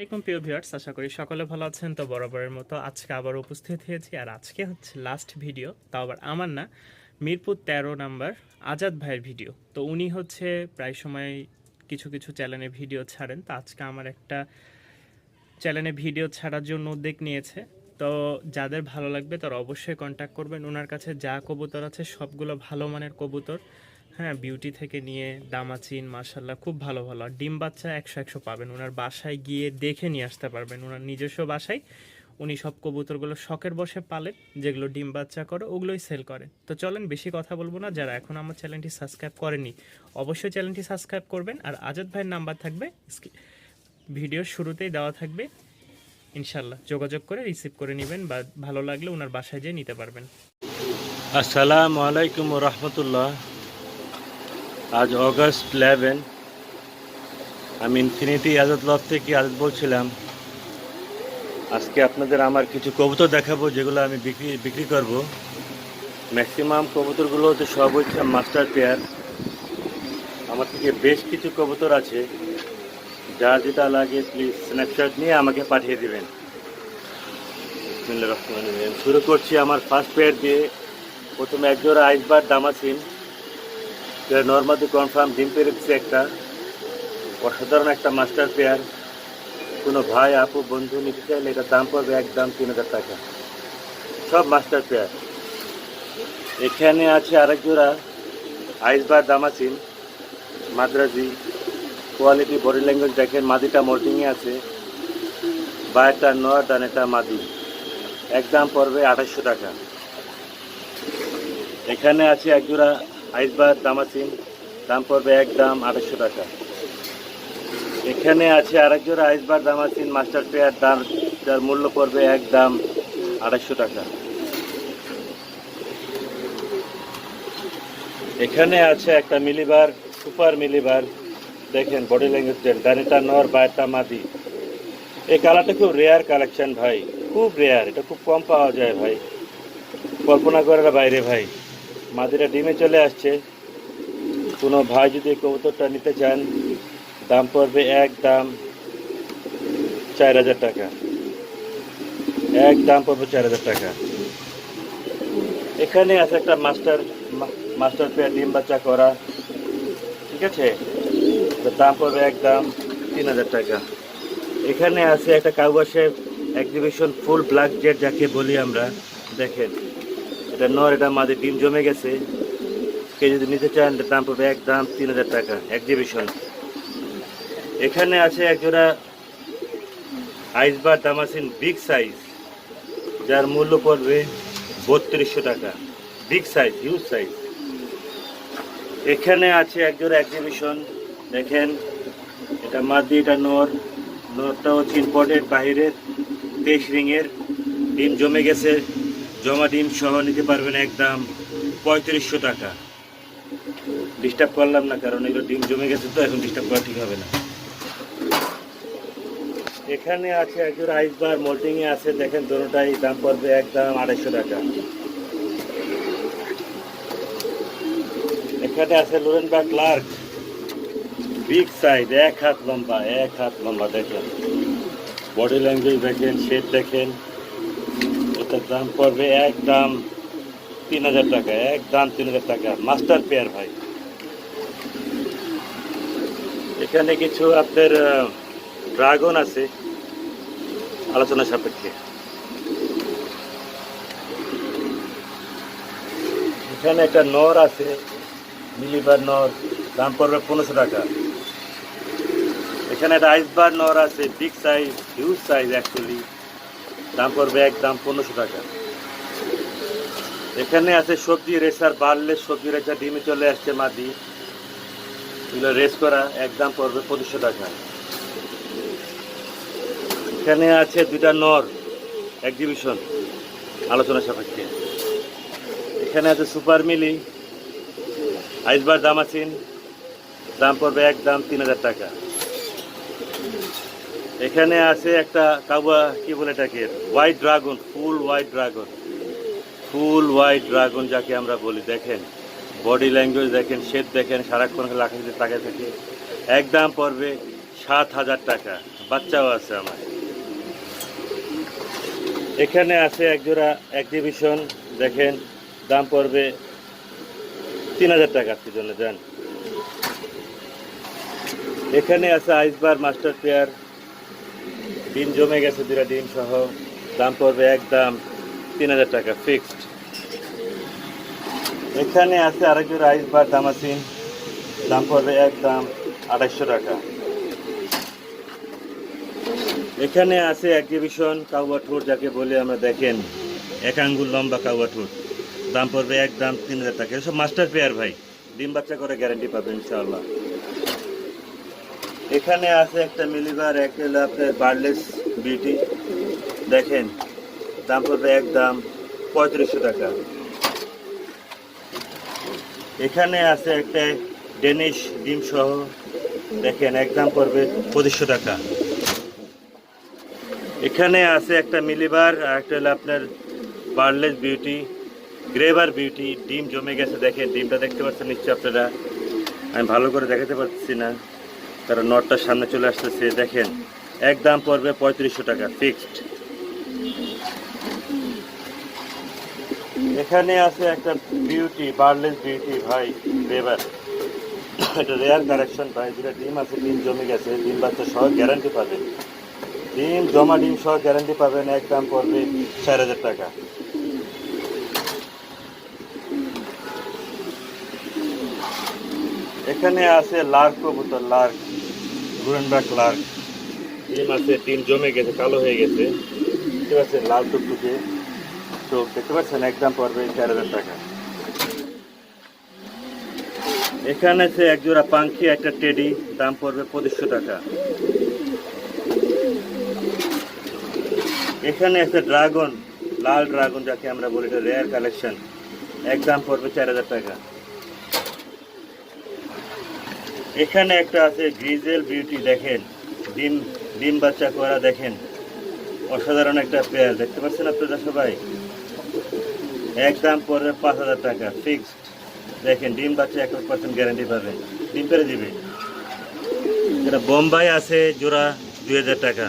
আসসালামাইকুম প্রিয় ভিউয়ার্স, আশা করি সকলে ভালো আছেন। তো বরাবরের মতো আজকে আবার উপস্থিত হয়েছি। আর আজকে হচ্ছে লাস্ট ভিডিও তাও আবার আমার না, মিরপুর তেরো নাম্বার আজাদ ভাইয়ের ভিডিও তো উনি হচ্ছে প্রায় সময় কিছু কিছু চ্যানেলে ভিডিও ছাড়েন। তো আজকে আমার একটা চ্যানেলে ভিডিও ছাড়ার জন্য উদ্যোগ নিয়েছে। তো যাদের ভালো লাগবে তারা অবশ্যই কন্ট্যাক্ট করবেন। ওনার কাছে যা কবুতর আছে সবগুলো ভালো মানের কবুতর। হ্যাঁ বিউটি থেকে নিয়ে দামাচিন মার্শাল্লাহ খুব ভালো ভালো। আর ডিম বাচ্চা একশো একশো পাবেন। ওনার বাসায় গিয়ে দেখে নিয়ে আসতে পারবেন। ওনার নিজস্ব বাসায় উনি সব কবুতরগুলো শখের বসে পালেন, যেগুলো ডিম বাচ্চা করে, ওগুলোই সেল করে। তো চলেন, বেশি কথা বলব না। যারা এখন আমার চ্যানেলটি সাবস্ক্রাইব করেনি, অবশ্যই চ্যানেলটি সাবস্ক্রাইব করবেন। আর আজাদ ভাইয়ের নাম্বার থাকবে ভিডিওর শুরুতেই দেওয়া থাকবে। ইনশাল্লাহ যোগাযোগ করে রিসিভ করে নেবেন বা ভালো লাগলে ওনার বাসায় যেয়ে নিতে পারবেন। আসসালামু আলাইকুম রহমতুল্লাহ। আজ অগস্ট ইলেভেন আমি ইনফিনিটি আজাদ লব থেকে আজাদ বলছিলাম। আজকে আপনাদের আমার কিছু কবুতর দেখাবো, যেগুলো আমি বিক্রি বিক্রি করব। ম্যাক্সিমাম কবুতরগুলো হচ্ছে সব হচ্ছে মাস্টার পেয়ার আমার থেকে বেশ কিছু কবুতর আছে। যা যেটা লাগে প্লিজ স্ন্যাপশট নিয়ে আমাকে পাঠিয়ে দেবেন। শুরু করছি আমার ফার্স্ট পেয়ার দিয়ে। প্রথমে একজোড়া আইসবার দামাসিন যেটা নর্মালি কনফার্ম ডিম পেরেছে একটা অসাধারণ একটা মাস্টার পেয়ার কোনো ভাই, আপু, বন্ধু নিতে চাইলে এটা দাম পড়বে একদম তিন হাজার টাকা। সব মাস্টার পেয়ার এখানে আছে আরেক জোড়া আইসবার দামাসিন মাদ্রাজি। কোয়ালিটি বডি ল্যাঙ্গুয়েজ দেখেন, মাদিটা মোল্টিংয়ে আছে। বা একটা নয় ডান একটা মাদি। একদম পড়বে আঠাশশো টাকা। এখানে আছে এক জোড়া আইসবার দামাসিন দাম পড়বে এক দাম আঠাশশো টাকা। এখানে আছে আরেক জোড়া আইসবার দামাসিন মাস্টার পেয়ার দাম যার মূল্য পড়বে এক দাম আড়াইশো টাকা। এখানে আছে একটা মিলিবার, সুপার মিলিবার। দেখেন বডি ল্যাঙ্গুয়েজ গাড়িটা নর বায়টা মাদি। এই কালারটা খুব রেয়ার কালেকশন ভাই। খুব রেয়ার এটা খুব কম পাওয়া যায় ভাই। কল্পনা করার বাইরে ভাই। মাদিরা ডিমে চলে আসছে। কোনো ভাই যদি কবুতরটা নিতে চান, দাম পড়বে এক দাম চার হাজার টাকা। এক দাম পড়বে চার হাজার টাকা। এখানে আছে একটা মাস্টার মাস্টার পেয়ার ডিম বাচ্চা করা। ঠিক আছে? দাম পড়বে এক দাম তিন হাজার টাকা। এখানে আছে একটা কাউবাসের এক্সিবিশন ফুল ব্ল্যাক জেট যাকে বলি আমরা। দেখেন। এটা নর, এটা মাঝে ডিম জমে গেছে। কে যদি নিতে চান দাম পড়বে এক দাম তিন হাজার টাকা এক্সিবিশন এখানে আছে একজোড়া আইসবার দামাসিন বিগ সাইজ যার মূল্য পড়বে বত্রিশশো টাকা। বিগ সাইজ হিউজ সাইজ এখানে আছে একজোড়া এক্সিবিশন দেখেন, এটা মাদি, এটা নর। নরটা হচ্ছে ইম্পর্টেন্ট বাহিরের তেইশ রিংয়ের ডিম জমে গেছে। জমা ডিম সহ নিতে পারবেন একদম পঁয়ত্রিশশো টাকা। ডিস্টার্ব করলাম না, কারণ এগুলো ডিম জমে গেছে তো, এখন ডিস্টার্ব করা ঠিক হবে না। এখানে আছে একজন আইসবার মোল্টিংয়ে আছে, দেখেন দোনোটাই দাম পড়বে একদম আড়াইশো টাকা। এখানে আছে লোরেনবার্গ ক্লার্ক বিগ সাইজ এক হাত লম্বা, এক হাত লম্বা, দেখেন। বডি ল্যাঙ্গুয়েজ দেখেন শেপ দেখেন। দাম পড়বে এক দাম তিন হাজার টাকা, এক দাম তিন হাজার টাকা। মাস্টার পেয়ার ভাই। এখানে কিছু আপনার ড্রাগন আছে আলোচনা সাপেক্ষে। এখানে একটা নর আছে, মিলিবার নর, দাম পড়বে পনেরোশো টাকা। এখানে একটা আইসবার নর আছে, big size, huge size actually দাম পড়বে এক দাম পনেরোশো টাকা। এখানে আছে সবজি রেসার, বাড়লে সবজি রেসার ডিমে চলে আসছে মাদি। এগুলো রেস করা একদম পড়বে পঁচিশশো টাকা। এখানে আছে দুইটা নর এক্সিবিশন আলোচনা সাপেক্ষে। এখানে আছে সুপার মিলি, আইসবার দাম দামাসিন, দাম পড়বে এক দাম তিন হাজার টাকা। এখানে আছে একটা কাবা কি বলে এটাকে? White dragon full white dragon full white dragon যাকে আমরা বলি, দেখেন। বডি ল্যাঙ্গুয়েজ দেখেন শেপ দেখেন, সারাক্ষণ লাখাতে তাকায় থাকে। একদম পড়বে সাত হাজার টাকা। বাচ্চাও আছে আমার। এখানে আছে একজোড়া এক্সিবিশন দেখেন, দাম পড়বে তিন হাজার টাকা জন্য যান এখানে আছে আইসবার মাস্টার পেয়ার ডিম জমে গেছে দুটা ডিম সহ। দাম পড়বে একদম তিন হাজার টাকা ফিক্সড এখানে আছে আরেকজন আইসবার দামাসিন। দাম পড়বে একদম আড়াইশো টাকা। এখানে আছে এক্সিবিশন কাউয়া ঠোঁট যাকে বলে আমরা, দেখেন। এক আঙ্গুল লম্বা কাউয়া ঠোঁট দাম পড়বে একদম তিন হাজার টাকা। এসব মাস্টার পেয়ার ভাই। ডিম বাচ্চা করে গ্যারান্টি পাবেন ইনশাআল্লাহ। এখানে আছে একটা মিলিবার একটা হলো আপনার বার্লেস বিউটি। দেখেন, দাম পড়বে একদম পঁয়ত্রিশশো টাকা। এখানে আছে একটা ডেনিশ ডিম সহ দেখেন, একদম পড়বে পঁচিশশো টাকা। এখানে আছে একটা মিলিবার, আর একটা হলো আপনার বার্লেস বিউটি, গ্রেভার বিউটি, ডিম জমে গেছে। দেখেন, ডিমটা দেখতে পাচ্ছেন নিশ্চয় আপনারা। আমি ভালো করে দেখাতে পারছি না। কারণ নটটার সামনে চলে আসতেছে, দেখেন এক দাম পড়বে পঁয়ত্রিশশো টাকা ফিক্সড এখানে আছে একটা বিউটি বার্লেস বিউটি ভাই গ্রেভার এটা রেয়ার কারেকশন ভাই যেটা ডিম আছে ডিম জমে গেছে ডিম বাচ্চা সহ গ্যারান্টি পাবেন। ডিম জমা ডিম সহ গ্যারান্টি পাবেন এক দাম পড়বে চার হাজার টাকা। এখানে আছে লার্ক কবুতর, লার্ক। গুরেনবার্গ লার্ক ডিম আছে ডিম জমে গেছে, কালো হয়ে গেছে। দেখতে পাচ্ছেন, লাল টুকটুকে। তো দেখতে পাচ্ছেন একদম পড়বে চার হাজার টাকা। এখানে আছে একজোড়া পাঙ্খি একটা টেডি দাম পড়বে পঁচিশশো টাকা। এখানে আছে ড্রাগন লাল ড্রাগন যাকে আমরা বলি রেয়ার কালেকশন একদম পড়বে চার হাজার টাকা। এখানে একটা আছে গ্রিজেল বিউটি, দেখেন। ডিম ডিম বাচ্চা করা, দেখেন। অসাধারণ একটা পেয়ার দেখতে পাচ্ছেন আপনারা সবাই? একদম পড়বে পাঁচ হাজার টাকা ফিক্সড দেখেন, ডিম বাচ্চা এক পার্সেন্ট গ্যারান্টি পাবেন। ডিম পেরে দিবে। এটা বোম্বাই আছে, জোড়া দুই হাজার টাকা।